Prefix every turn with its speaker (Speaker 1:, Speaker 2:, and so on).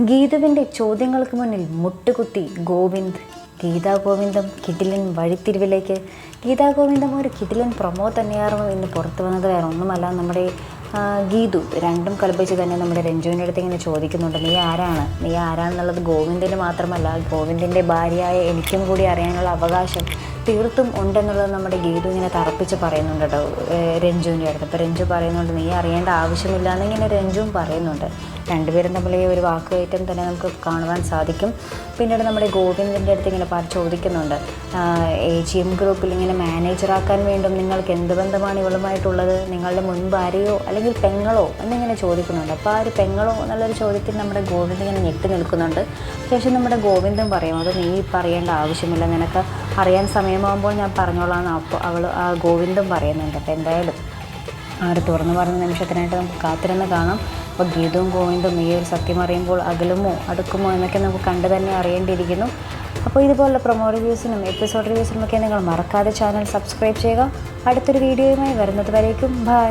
Speaker 1: ഗീതുവിന്റെ ചോദ്യങ്ങൾക്ക് മുന്നിൽ മുട്ടുകുത്തി ഗോവിന്ദ് ഗീതാ ഗോവിന്ദം കിടിലൻ വഴിത്തിരിവിലേക്ക്. ഗീതാ ഗോവിന്ദം ഒരു കിടിലൻ പ്രൊമോ തന്നെയായിരുന്നു ഇന്ന് പുറത്തു വന്നത്. വേറെ ഒന്നുമല്ല നമ്മുടെ ഗീതു രണ്ടും കളിപ്പിച്ച് തന്നെ നമ്മുടെ രഞ്ജുവിന്റെ അടുത്ത് ഇങ്ങനെ ചോദിക്കുന്നുണ്ട് നീ ആരാണ്? നീ ആരാണെന്നുള്ളത് ഗോവിന്ദന് മാത്രമല്ല ഗോവിന്ദന്റെ ഭാര്യയായ എനിക്കും കൂടി അറിയാനുള്ള അവകാശം തീർത്തും ഉണ്ടെന്നുള്ളത് നമ്മുടെ ഗീതു ഇങ്ങനെ തറപ്പിച്ച് പറയുന്നുണ്ട് കേട്ടോ രഞ്ജുവിന്റെ അടുത്ത്. അപ്പോൾ രഞ്ജു പറയുന്നുണ്ട് നീ അറിയേണ്ട ആവശ്യമില്ല എന്നിങ്ങനെ രഞ്ജുവും പറയുന്നുണ്ട്. രണ്ടുപേരും തമ്മിൽ ഈ ഒരു വാക്കുകയറ്റം തന്നെ നമുക്ക് കാണുവാൻ സാധിക്കും. പിന്നീട് നമ്മുടെ ഗോവിന്ദന്റെ അടുത്ത് ഇങ്ങനെ പറ ചോദിക്കുന്നുണ്ട് എ ജി എം ഗ്രൂപ്പിൽ ഇങ്ങനെ മാനേജറാക്കാൻ വേണ്ടും നിങ്ങൾക്ക് എന്ത് ബന്ധമാണ് ഇവളുമായിട്ടുള്ളത്? നിങ്ങളുടെ മുൻ ഭാര്യയോ അല്ലെങ്കിൽ പെങ്ങളോ എന്നിങ്ങനെ ചോദിക്കുന്നുണ്ട്. അപ്പോൾ ആ ഒരു പെങ്ങളോ എന്നുള്ളൊരു ചോദ്യത്തിൽ നമ്മുടെ ഗോവിന്ദ് ഇങ്ങനെ ഞെട്ടി നിൽക്കുന്നുണ്ട്. ശേഷം നമ്മുടെ ഗോവിന്ദൻ പറയും അത് നീ പറയേണ്ട ആവശ്യമില്ല. നിനക്ക് അറിയാൻ സമയമാകുമ്പോൾ ഞാൻ പറഞ്ഞോളാം അപ്പോൾ അവൾ ആ ഗോവിന്ദൻ പറയുന്നുണ്ട്. അപ്പോൾ എന്തായാലും ആ ഒരു തുറന്നു പറഞ്ഞ നിമിഷത്തിനായിട്ട് നമുക്ക് കാത്തിരുന്ന് കാണാം. അപ്പോൾ ഗീതവും ഗോവിന്ദും ഈ ഒരു സത്യം അറിയുമ്പോൾ അകലുമോ അടുക്കുമോ എന്നൊക്കെ നമുക്ക് കണ്ടു തന്നെ അറിയേണ്ടിയിരിക്കുന്നു. അപ്പോൾ ഇതുപോലുള്ള പ്രൊമോ റിവ്യൂസിനും എപ്പിസോഡ് റിവ്യൂസിനും ഒക്കെ നിങ്ങൾ മറക്കാതെ ചാനൽ സബ്സ്ക്രൈബ് ചെയ്യുക. അടുത്തൊരു വീഡിയോയുമായി വരുന്നത് വരേക്കും. ബൈ